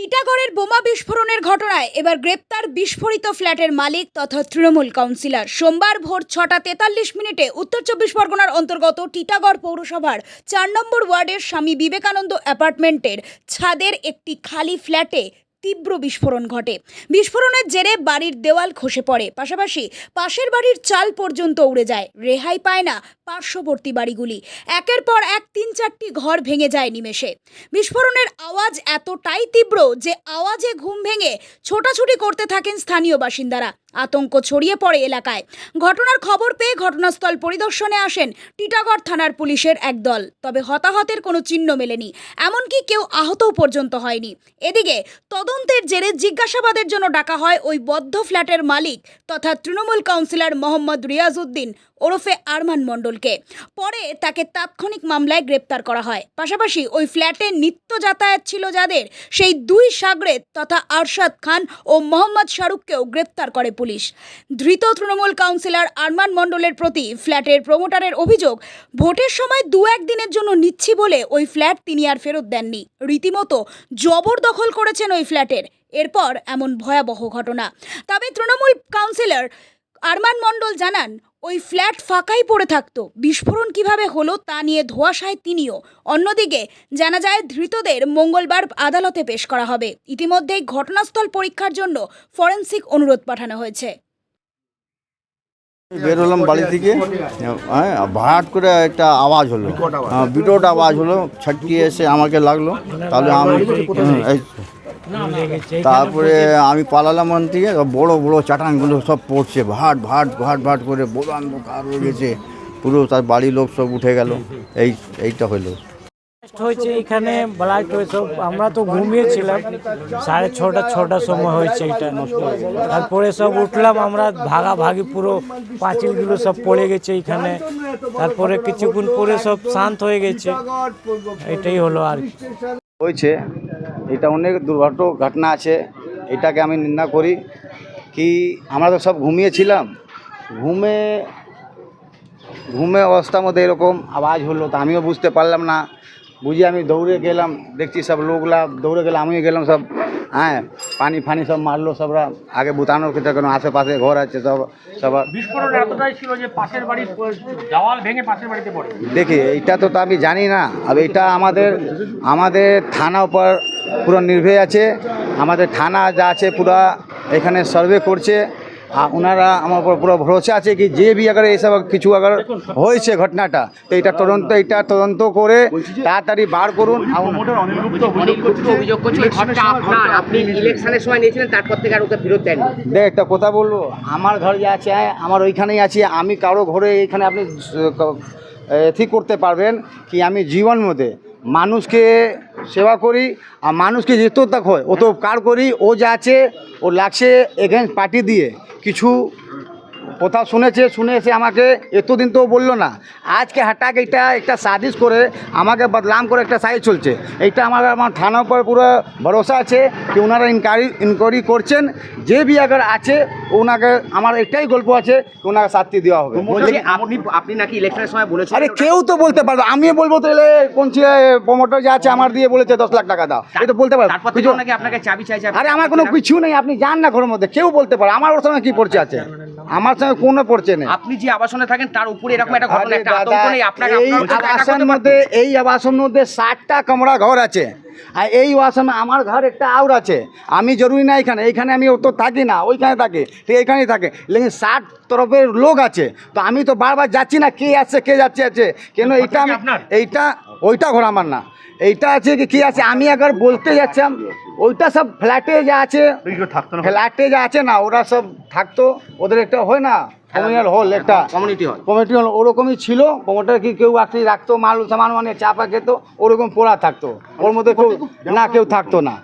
টিটাগড়ের বোমা বিস্ফোরণের ঘটনায় এবার গ্রেপ্তার বিস্ফোরিত ফ্ল্যাটের মালিক তথা তৃণমূল কাউন্সিলর। সোমবার ভোর ছটা তেতাল্লিশ মিনিটে উত্তর চব্বিশ পরগনার অন্তর্গত টিটাগড় পৌরসভার চার নম্বর ওয়ার্ডের স্বামী বিবেকানন্দ অ্যাপার্টমেন্টের ছাদের একটি খালি ফ্ল্যাটে তীব্র বিস্ফোরণ ঘটে। বিস্ফোরণের জেরে বাড়ির দেওয়াল খসে পড়ে। পাশাপাশি পাশের বাড়ির চাল পর্যন্ত উড়ে যায়। রেহাই পায় না পার্শ্ববর্তী বাড়িগুলি। একের পর এক তিন চারটি ঘর ভেঙে যায় নিমেষে। বিস্ফোরণের আওয়াজ এতটাই তীব্র যে আওয়াজে ঘুম ভেঙে ছোটাছুটি করতে থাকেন স্থানীয় বাসিন্দারা। আতঙ্ক ছড়িয়ে পড়ে এলাকায়। ঘটনার খবর পেয়ে ঘটনাস্থল পরিদর্শনে আসেন টিটাগড় থানার পুলিশের এক দল। তবে হতাহতের কোনো চিহ্ন মেলেনি। এমনকি কেউ আহতও পর্যন্ত হয়নি। এদিকে তদন্তের জেরে জিজ্ঞাসাবাদের জন্য ডাকা হয় ওই বদ্ধ ফ্ল্যাটের মালিক তথা তৃণমূল কাউন্সিলর মোহাম্মদ রিয়াজউদ্দিন। ওরফে আরমান মণ্ডলকে। পরে তাকে তাৎক্ষণিক মামলায় গ্রেপ্তার করা হয়। পাশাপাশি ওই ফ্ল্যাটে নিত্য যাতায়াত ছিল যাদের। সেই দুই সাগরেদ তথা আরশাদ খান ও মোহাম্মদ শাহরুখকেও গ্রেপ্তার করে পুলিশ। ধৃত তৃণমূল কাউন্সিলর আরমান মণ্ডলের প্রতি ফ্ল্যাটের প্রমোটারের অভিযোগ, ভোটের সময় দু একদিনের জন্য নিচ্ছি বলে ওই ফ্ল্যাট তিনি আর ফেরত দেননি। রীতিমতো জবরদখল করেছেন ওই ফ্ল্যাটের। এরপর এমন ভয়াবহ ঘটনা। তবে তৃণমূল কাউন্সিলর আরমান মণ্ডল জানান ওই ফ্ল্যাট ফাঁকাই পড়ে থাকতো। বিস্ফোরণ কীভাবে হলো তা নিয়ে ধোয়াশায় তিনিও। অন্যদিকে জানা যায় ধৃতদের মঙ্গলবার আদালতে পেশ করা হবে। ইতিমধ্যেই ঘটনাস্থল পরীক্ষার জন্য ফরেন্সিক অনুরোধ পাঠানো হয়েছে। বের হলাম বাড়ি থেকে। হ্যাঁ ভাট করে একটা আওয়াজ হলো। হ্যাঁ, বিকট আওয়াজ হলো। ছাটকিয়ে এসে আমাকে লাগল। তাহলে আমি। তারপরে আমি পালালাম ওখান থেকে বড় বড় চাটানগুলো সব পড়ছে ভাট ভাট ভাট ভাট করে বড় অন্ধকার হয়ে গেছে। পুরো তার বাড়ির লোক সব উঠে গেল। এই এইটা হলো। হয়েছে এখানে ব্লাস্ট হয়েছে আমরা তো ঘুমিয়েছিলাম। সাড়ে ছটা ছটার সময় হয়েছে এটা তারপরে সব উঠলাম আমরা ভাগাভাগি পুরো পাঁচিলগুলো সব পড়ে গেছে এখানে। তারপরে কিছুক্ষণ পরে সব শান্ত হয়ে গেছে। এটাই হলো আর কি। হয়েছে। এটা অনেক দুর্ঘট ঘটনা আছে। এটাকে আমি নিন্দা করি কি আমরা তো সব ঘুমিয়েছিলাম। ঘুমে ঘুমে অবস্থার মধ্যে এরকম আওয়াজ হলো তো আমিও বুঝতে পারলাম না। বুঝি আমি দৌড়ে গেলাম, দেখছি সব লোকলা দৌড়ে গেলাম, আমিও গেলাম সব। হ্যাঁ পানি ফানি সব মারলো সবরা আগে বুতানোর ক্ষেত্রে কোনো আশেপাশে ঘর আছে সব সবার বিস্ফোরণ এতটাই ছিল যে পাশের বাড়ি দেওয়াল ভেঙে পাশের বাড়িতে পড়ে। দেখি এটা তো তো আমি জানি না আর এটা আমাদের আমাদের থানা উপর পুরো নির্ভয় আছে আমাদের থানা যা আছে পুরা এখানে সার্ভে করছে আর ওনারা আমার উপর পুরো ভরসা আছে কি যে বি আগার এইসব কিছু আগার হয়েছে ঘটনাটা তো এটা তদন্ত এটা তদন্ত করে তাড়াতাড়ি বার করুন। আর ওনারা- অনির্দিষ্ট অভিযোগ করছে এই ঘরটা আপনার। আপনি সময় নিয়েছিলেন তারপর থেকে আর ওকে দেখ একটা কথা বলব আমার ঘর যে আছে আমার ওইখানেই আছে আমি কারও ঘরে এইখানে আপনি ঠিক করতে পারবেন কি আমি জীবন মধ্যে মানুষকে সেবা করি, আর মানুষকে যেত তাক হয়, ও তো কার করি, ও যাচ্ছে ও লাগছে এগেনস্ট পার্টি দিয়ে। কিছু কথা শুনেছে শুনে এসে আমাকে এতদিন তো বলল না। আজকে হঠাৎ এটা একটা সাজিশ করে আমাকে বদলাম করে একটা সাইজ চলছে। এইটা আমার আমার থানার উপর পুরো ভরসা আছে যে ওনারা ইনকোয়ারি ইনকোয়ারি করছেন। যে বি আগার আছে ওনাকে আমার একটাই গল্প আছে ওনাকে শাস্তি দেওয়া হবে। আপনি আপনি নাকি ইলেকশনের সময় বলেছেন আরে কেউ তো বলতে পারবে আমি বলব তাহলে কোন প্রমোটার যা আছে আমার দিয়ে বলেছে দশ লাখ টাকা দাও। তো বলতে পারবে আপনাকে চাবি চাইছে আরে আমার কোনো কিছু নেই আপনি যান না ঘরের মধ্যে। কেউ বলতে পারে আমার ওর সঙ্গে কি পড়ছে আছে? আমার সঙ্গে কোনো পড়ছে না আপনি যে আবাসনে থাকেন তার উপরে এরকম একটা ঘটনা একটা আতঙ্ক নেই আপনাকে এই আপনার আবাসের করতে মধ্যে এই আবাসের মধ্যে ষাটটা কামরা ঘর আছে। আর এই আবাসনে আমার ঘর একটা আউর আছে। আমি জরুরি না এখানে এইখানে আমি তো থাকি না ওইখানে থাকি ঠিক এখানেই থাকে। লেকিন ষাট তরফের লোক আছে। তো আমি তো বারবার যাচ্ছি না কে আসছে কে যাচ্ছে আছে। কেন এইটা? এইটা ওইটা ঘর আমার না। এইটা আছে কি কি আছে? আমি একবার বলতে যাচ্ছিলাম ওইটা সব ফ্ল্যাটে যা আছে ফ্ল্যাটে যা আছে না ওরা সব থাকতো। ওদের একটা হয় না কমিউনাল হল একটা। কমিউনিটি হল কমিটি হল ওরকমই ছিল। কমোটার কি কেউ চাকরি রাখতো মাল সামান মানে চাপা খেত ওরকম পোড়া থাকতো। ওর মধ্যে কেউ না কেউ থাকতো না।